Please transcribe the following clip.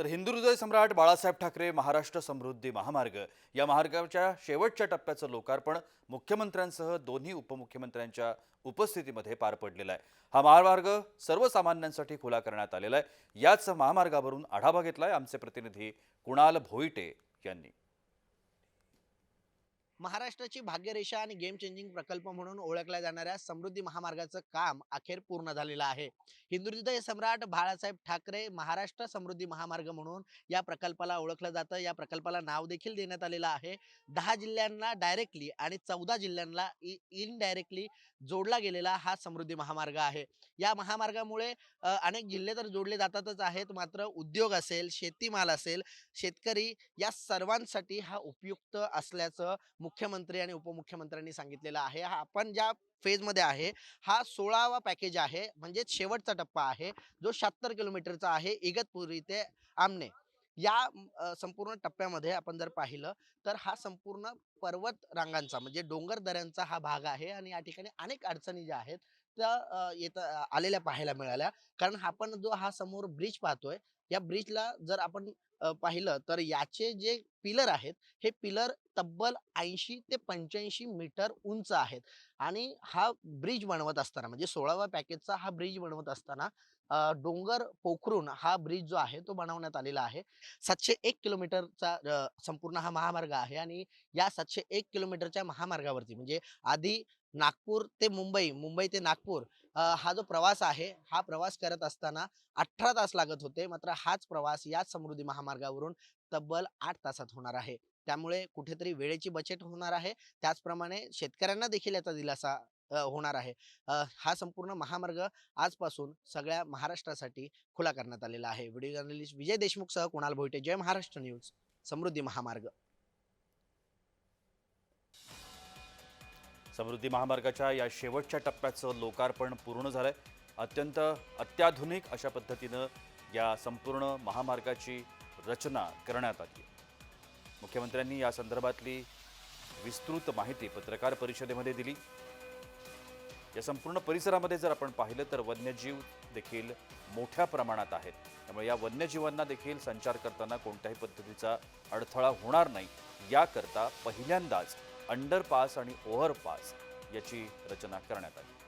तर हिंदुहृदय सम्राट बाळासाहेब ठाकरे महाराष्ट्र समृद्धी महामार्ग या महामार्गाच्या शेवटच्या टप्प्याचं लोकार्पण मुख्यमंत्र्यांसह दोन्ही उपमुख्यमंत्र्यांच्या उपस्थितीमध्ये पार पडलेला आहे. हा महामार्ग सर्वसामान्यांसाठी खुला करण्यात आलेला आहे. याच महामार्गावरून आढावा घेतलाय आमचे प्रतिनिधी कुणाल भोईटे यांनी. महाराष्ट्राची भाग्यरेषा आणि गेम चेंजिंग प्रकल्प म्हणून ओळखल्या जाणाऱ्या समृद्धी महामार्गाचं काम अखेर पूर्ण झालेलं आहे. हिंदू हे सम्राट बाळासाहेब ठाकरे महाराष्ट्र समृद्धी महामार्ग म्हणून या प्रकल्पाला ओळखलं जातं. या प्रकल्पाला नाव देखील देण्यात आलेलं आहे. दहा जिल्ह्यांना डायरेक्टली आणि चौदा जिल्ह्यांना इनडायरेक्टली जोडला गेलेला हा समृद्धी महामार्ग आहे. या महामार्गामुळे अनेक जिल्हे तर जोडले जातातच आहेत. मात्र उद्योग असेल शेतीमाल असेल शेतकरी या सर्वांसाठी हा उपयुक्त असल्याचं मुख्यमंत्री आणि उपमुख्यमंत्र्यांनी सांगितलेलं आहे. हा आपण ज्या फेजमध्ये आहे हा सोळावा पॅकेज आहे. म्हणजेच शेवटचा टप्पा आहे. जो शहात्तर किलोमीटरचा आहे इगतपुरी ते आमने. या संपूर्ण टप्प्यामध्ये आपण जर पाहिलं तर हा संपूर्ण पर्वत रांगांचा म्हणजे डोंगर दऱ्यांचा हा भाग आहे आणि या ठिकाणी अनेक अडचणी ज्या आहेत त्या येत आलेल्या पाहायला मिळाल्या. कारण आपण जो हा समोर ब्रिज पाहतोय या ब्रिजला जर आपण पाहिलं तर याचे जे पिलर आहेत. हे पिलर तब्बल ऐंशी ते पंच्याऐंशी मीटर उंच आहेत. आणि हा ब्रिज बनवत असताना म्हणजे सोळावा पॅकेजचा हा ब्रिज बनवत असताना डोंगर पोखरून हा ब्रिज जो आहे तो बनवण्यात आलेला आहे. सातशे एक किलोमीटरचा संपूर्ण हा महामार्ग आहे आणि या सातशे एक किलोमीटरच्या महामार्गावरती म्हणजे आधी नागपूर ते मुंबई मुंबई ते नागपूर हा जो प्रवास आहे हा प्रवास करत असताना अठरा तास लागत होते. मात्र हाच प्रवास याच समृद्धी महामार्गावरून तब्बल आठ तासात होणार आहे. त्यामुळे कुठेतरी वेळेची बचत होणार आहे. त्याचप्रमाणे शेतकऱ्यांना देखील याचा दिलासा होणार आहे. हा संपूर्ण महामार्ग आजपासून सगळ्या महाराष्ट्रासाठी खुला करण्यात आलेला आहे. व्हिडिओ जर्नलिस्ट विजय देशमुख सह कुणाल भोईटे. जय महाराष्ट्र न्यूज. समृद्धी महामार्ग. समृद्धी महामार्गाच्या या शेवटच्या टप्प्याचं लोकार्पण पूर्ण झालंय. अत्यंत अत्याधुनिक अशा पद्धतीनं या संपूर्ण महामार्गाची रचना करण्यात आली. मुख्यमंत्र्यांनी या संदर्भातली विस्तृत माहिती पत्रकार परिषदेमध्ये दिली. या संपूर्ण परिसरामध्ये जर आपण पाहिलं तर वन्यजीव देखील मोठ्या प्रमाणात आहेत. त्यामुळे या वन्यजीवांना देखील संचार करताना कोणत्याही पद्धतीचा अडथळा होणार नाही. याकरता पहिल्यांदाच अंडरपास आणि ओव्हरपास याची रचना करण्यात आली.